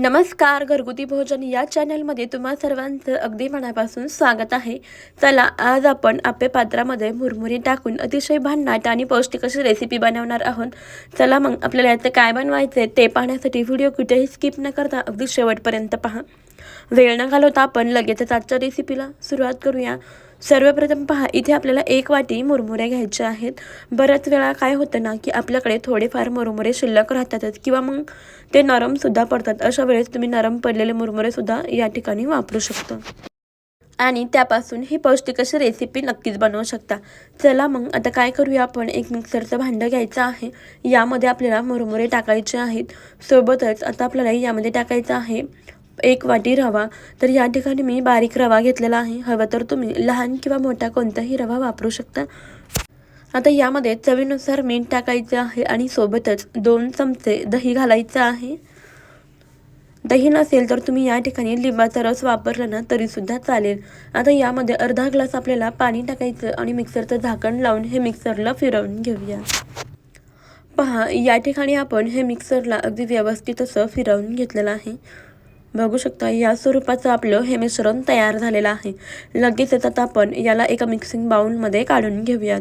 नमस्कार घरगुती भोजन या चॅनलमध्ये तुम्हा सर्वांचं अगदी मनापासून स्वागत आहे. चला आज आपण आपल्या पात्रामध्ये मुरमुरी टाकून अतिशय भन्नाट आणि पौष्टिक अशी रेसिपी बनवणार आहोत. चला मग आपल्याला याचं काय बनवायचं ते पाहण्यासाठी व्हिडिओ कुठेही स्किप न करता अगदी शेवटपर्यंत पहा. वेळ न घालवता आपण लगेचच आजच्या रेसिपीला सुरुवात करूया. सर्वप्रथम पहा इथे आपल्याला एक वाटी मुरमुरे घ्यायचे आहेत. बऱ्याच वेळा काय होतं ना की आपल्याकडे थोडेफार मुरमुरे शिल्लक राहतातच किंवा मग ते नरमसुद्धा पडतात. अशा वेळेस तुम्ही नरम पडलेले मुरमुरेसुद्धा या ठिकाणी वापरू शकता. आणि त्यापासून ही पौष्टिक अशी रेसिपी नक्कीच बनवू शकता. चला मग आता काय करूया आपण? एक मिक्सरचं भांडं घ्यायचं आहे. यामध्ये आपल्याला मुरमुरे टाकायचे आहेत. सोबतच आता आपल्याला यामध्ये टाकायचं आहे एक वाटी रवा तर या ठिकाणी मी बारीक रवा घेतलेला आहे. हवा तर तुम्ही लहान किंवा मोठा कोणताही रवा वापरू शकता. आता यामध्ये चवीनुसार मीठ टाकायचे आहे आणि सोबतच दोन चमचे दही घालायचं आहे. दही नसेल तर तुम्ही या ठिकाणी लिंबाचा रस वापरला ना तरीसुद्धा चालेल. आता यामध्ये अर्धा ग्लास आपल्याला पाणी टाकायचं आणि मिक्सरचं झाकण लावून हे मिक्सरला फिरवून घेऊया. पहा या ठिकाणी आपण हे मिक्सरला अगदी व्यवस्थित असं फिरवून घेतलेलं आहे. बघू शकता या स्वरूपाचं आपलं हे मिश्रण तयार झालेलं आहे. लगेच आता आपण याला एका मिक्सिंग बाउलमध्ये काढून घेऊयात.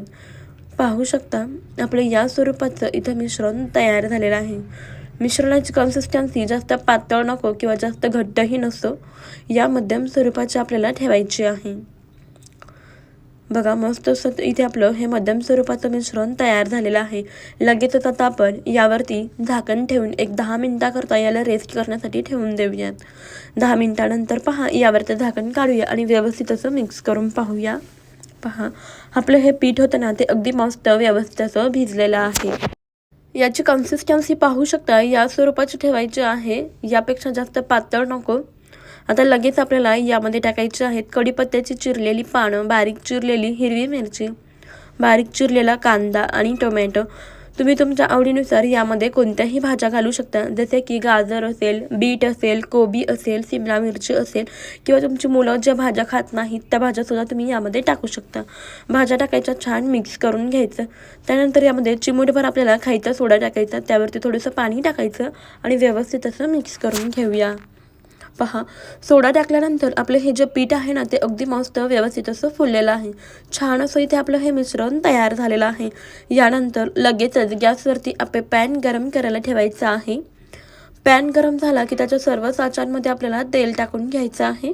पाहू शकता आपलं या स्वरूपाचं इथं मिश्रण तयार झालेलं आहे. मिश्रणाची कन्सिस्टन्सी जास्त पातळ नको किंवा जास्त घट्टही नसतो या मध्यम स्वरूपाची आपल्याला ठेवायची आहे. बघा मस्त असं इथे आपलं हे मध्यम स्वरूपाचं मिश्रण तयार झालेलं आहे. लगेचच आता आपण यावरती झाकण ठेवून एक दहा मिनटाकरता याला रेस्ट करण्यासाठी ठेवून देऊयात. दहा मिनटानंतर पहा यावरती झाकण काढूया आणि व्यवस्थित असं मिक्स करून पाहूया. पहा आपलं हे पीठ होतं ना ते अगदी मस्त व्यवस्थित असं भिजलेलं आहे. याची कन्सिस्टन्सी पाहू शकता या स्वरूपाची ठेवायची आहे. यापेक्षा जास्त पातळ नको. आता लगेच आपल्याला यामध्ये टाकायचे आहेत कढीपत्त्याची चिरलेली पानं बारीक चिरलेली हिरवी मिरची बारीक चिरलेला कांदा आणि टोमॅटो. तुम्ही तुमच्या आवडीनुसार यामध्ये कोणत्याही भाज्या घालू शकता जसे की गाजर असेल बीट असेल कोबी असेल सिमला मिरची असेल किंवा तुमची मुलं ज्या भाज्या खात नाहीत त्या भाज्यासुद्धा तुम्ही यामध्ये टाकू शकता. भाज्या टाकायच्या छान मिक्स करून घ्यायचं. त्यानंतर यामध्ये चिमूटभर आपल्याला खायचा सोडा टाकायचा त्यावरती थोडंसं पाणी टाकायचं आणि व्यवस्थित असं मिक्स करून घेऊया. पहा. सोडा टाकल्यानंतर आपलं हे जे पीठ आहे ना ते अगदी मस्त व्यवस्थित असं फुललेलं आहे. छान असं इथे आपलं हे मिश्रण तयार झालेलं आहे. यानंतर लगेचच गॅसवरती आपले पॅन गरम करायला ठेवायचं आहे. पॅन गरम झाला की त्याच्या सर्व साचांमध्ये आपल्याला तेल टाकून घ्यायचं आहे.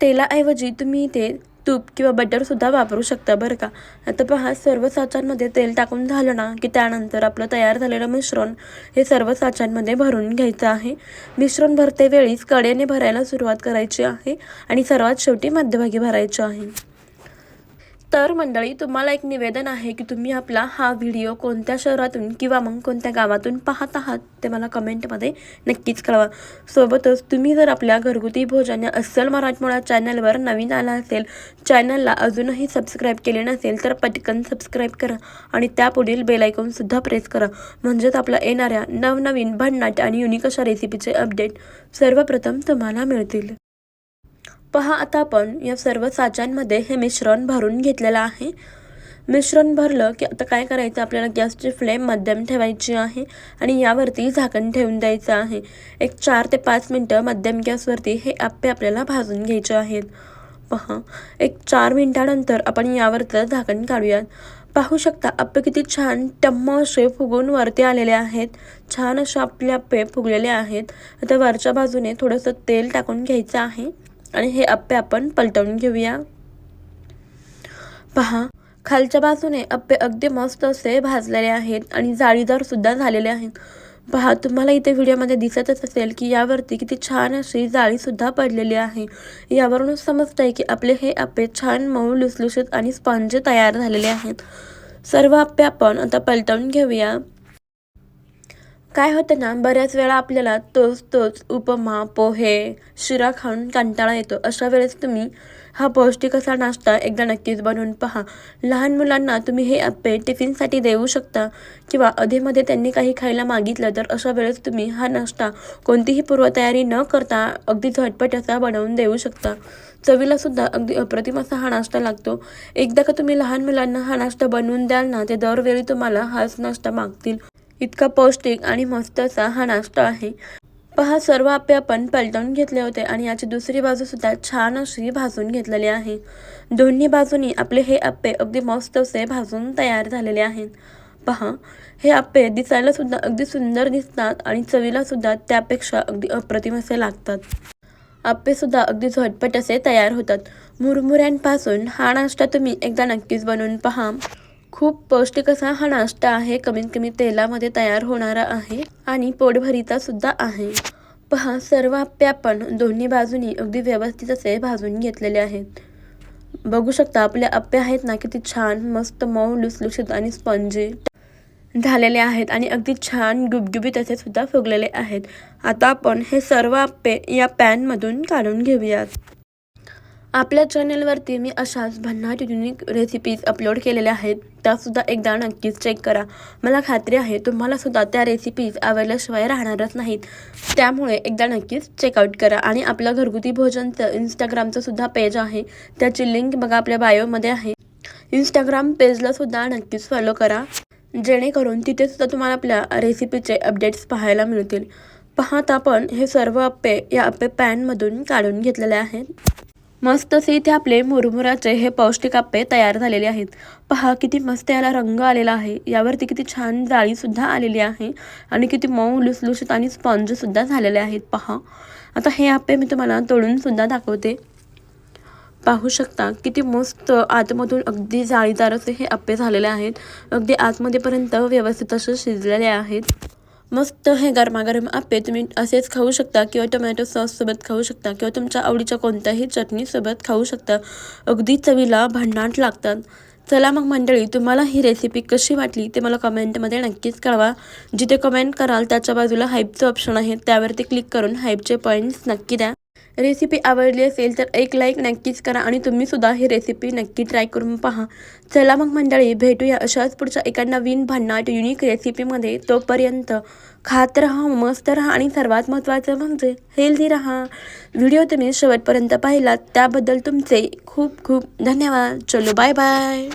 तेलाऐवजी तुम्ही इथे तूप किंवा बटरसुद्धा वापरू शकता बरं का? आता पहा सर्व साचांमध्ये तेल टाकून झालं ना की त्यानंतर आपलं तयार झालेलं मिश्रण हे सर्व साचांमध्ये भरून घ्यायचं आहे. मिश्रण भरते वेळीच कडेने भरायला सुरुवात करायची आहे आणि सर्वात शेवटी मध्यभागी भरायचं आहे. तर मंडळी तुम्हाला एक निवेदन आहे की तुम्ही आपला हा व्हिडिओ कोणत्या शहरातून किंवा मग कोणत्या गावातून पाहत आहात ते मला कमेंटमध्ये नक्कीच कळवा. सोबतच तुम्ही जर आपल्या घरगुती भोजन या अस्सल मराठमोळा चॅनलवर नवीन आला असेल चॅनलला अजूनही सबस्क्राईब केले नसेल तर पटकन सबस्क्राईब करा आणि त्यापुढील बेलायकॉनसुद्धा प्रेस करा. म्हणजेच आपल्या येणाऱ्या नवनवीन भन्नाट आणि युनिक अशा रेसिपीचे अपडेट सर्वप्रथम तुम्हाला मिळतील. पहा आता आपण या सर्व साच्यांमध्ये हे मिश्रण भरून घेतलेलं आहे. मिश्रण भरलं की आता काय करायचं? आपल्याला गॅसची फ्लेम मध्यम ठेवायची आहे आणि यावरती झाकण ठेवून द्यायचं आहे. एक चार ते पाच मिनटं मध्यम गॅसवरती हे आप्पे आपल्याला भाजून घ्यायचे आहेत. पहा एक चार मिनटानंतर आपण यावरचं झाकण काढूयात. पाहू शकता आप्पे किती छान टम्म असे फुगून वरती आलेले आहेत. छान असे आपले आप्पे फुगलेले आहेत. आता वरच्या बाजूने थोडंसं तेल टाकून घ्यायचं आहे. आणि हे अप्पे आपण पलटवून घेऊया. पहा खालच्या बाजूने अप्पे अगदी मस्त असे भाजलेले आहेत आणि जाळीदार सुद्धा झालेले आहेत. पहा तुम्हाला इथे व्हिडिओमध्ये दिसतच असेल की यावरती किती छान अशी जाळीसुद्धा पडलेली आहे. यावरूनच समजतं आहे की आपले हे अप्पे छान मऊ लुसलुशीत आणि स्पंज तयार झालेले आहेत. सर्व अप्पे आपण आता पलटवून घेऊया. काय होतं ना बऱ्याच वेळा आपल्याला तोच तोच उपमा पोहे शिरा खाऊन कंटाळा येतो. अशा वेळेस तुम्ही हा पौष्टिक असा नाश्ता एकदा नक्कीच बनवून पहा. लहान मुलांना तुम्ही हे आप्पे टिफिनसाठी देऊ शकता किंवा अधेमध्ये त्यांनी काही खायला मागितलं तर अशा वेळेस तुम्ही हा नाश्ता कोणतीही पूर्वतयारी न करता अगदी झटपट असा बनवून देऊ शकता. चवीला सुद्धा अगदी अप्रतिम असा हा नाश्ता लागतो. एकदा का तुम्ही लहान मुलांना हा नाश्ता बनवून द्याल ना ते दरवेळी तुम्हाला हाच नाश्ता मागतील. इतका पौष्टिक आणि मस्त असा हा नाश्ता आहे. पहा सर्व आप्पे आपण पलटवून घेतले होते आणि याची दुसरी बाजू सुद्धा छान अशी भाजून घेतलेली आहे. दोन्ही बाजूनी आपले हे आप्पे अगदी मस्त असे भाजून तयार झालेले आहेत. पहा हे आप्पे दिसायला सुद्धा अगदी सुंदर दिसतात आणि चवीला सुद्धा त्यापेक्षा अगदी अप्रतिम असे लागतात. आप्पे सुद्धा अगदी झटपट असे तयार होतात. मुरमुऱ्यांपासून हा नाश्ता तुम्ही एकदा नक्कीच बनवून पहा. खूप पौष्टिक असा हा नाश्ता आहे कमीत कमी तेलामध्ये तयार होणारा आहे आणि पोटभरीचा सुद्धा आहे. पहा सर्व आप्पे आपण दोन्ही बाजूनी अगदी व्यवस्थित असे भाजून घेतलेले आहेत. बघू शकता आपले आप्पे आहेत ना किती छान मस्त मऊ लुसलुशीत आणि स्पंजी झालेले आहेत आणि अगदी छान गुबगुबीत असे सुद्धा फुगलेले आहेत. आता आपण हे सर्व आप्पे या पॅनमधून काढून घेऊयात. आपल्या चॅनलवरती मी अशाच भन्नाट युनिक रेसिपीज अपलोड केलेल्या आहेत. त्यासुद्धा एकदा नक्कीच चेक करा. मला खात्री आहे तुम्हालासुद्धा त्या रेसिपीज आवडल्याशिवाय राहणारच नाहीत. त्यामुळे एकदा नक्कीच चेकआउट करा. आणि आपलं घरगुती भोजनचं इंस्टाग्रामचं सुद्धा पेज आहे. त्याची लिंक बघा आपल्या बायोमध्ये आहे. इंस्टाग्राम पेजलासुद्धा नक्कीच फॉलो करा. जेणेकरून तिथेसुद्धा तुम्हाला आपल्या रेसिपीचे अपडेट्स पाहायला मिळतील. पाहत आपण हे सर्व अप्पे या अप्पे पॅनमधून काढून घेतलेले आहेत. मस्त असे इथे आपले मुरमुराचे हे पौष्टिक आप्पे तयार झालेले आहेत. पहा किती मस्त याला रंग आलेला आहे. यावरती किती छान जाळीसुद्धा आलेली आहे आणि किती मऊ लुसलुशीत आणि स्पॉन्जसुद्धा झालेले आहेत. पहा. आता हे आप्पे मी तुम्हाला तोडूनसुद्धा दाखवते. पाहू शकता किती मस्त आतमधून अगदी जाळीदार असे हे आप्पे झालेले आहेत. अगदी आतमध्येपर्यंत व्यवस्थित असे शिजलेले आहेत. मस्त हे गरमागरम आप्पे तुम्ही असेच खाऊ शकता किंवा टोमॅटो सॉससोबत खाऊ शकता किंवा तुमच्या आवडीच्या कोणत्याही चटणीसोबत खाऊ शकता. अगदी चवीला भन्नाट लागतात. चला मग मंडळी तुम्हाला ही रेसिपी कशी वाटली ते मला कमेंटमध्ये नक्कीच कळवा. जिथे कमेंट कराल त्याच्या बाजूला हाईपचं ऑप्शन आहे त्यावरती क्लिक करून हाईपचे पॉईंट्स नक्की द्या. रेसिपी आवडली असेल तर एक लाईक नक्कीच करा आणि तुम्हीसुद्धा ही रेसिपी नक्की ट्राय करून पहा. चला मग मंडळी भेटूया अशाच पुढच्या एका नवीन भन्नाट युनिक रेसिपीमध्ये तोपर्यंत खात राहा मस्त राहा आणि सर्वात महत्त्वाचं म्हणजे हेल्दी राहा. व्हिडिओ तुम्ही शेवटपर्यंत पाहिलात त्याबद्दल तुमचे खूप खूप धन्यवाद. चलो बाय बाय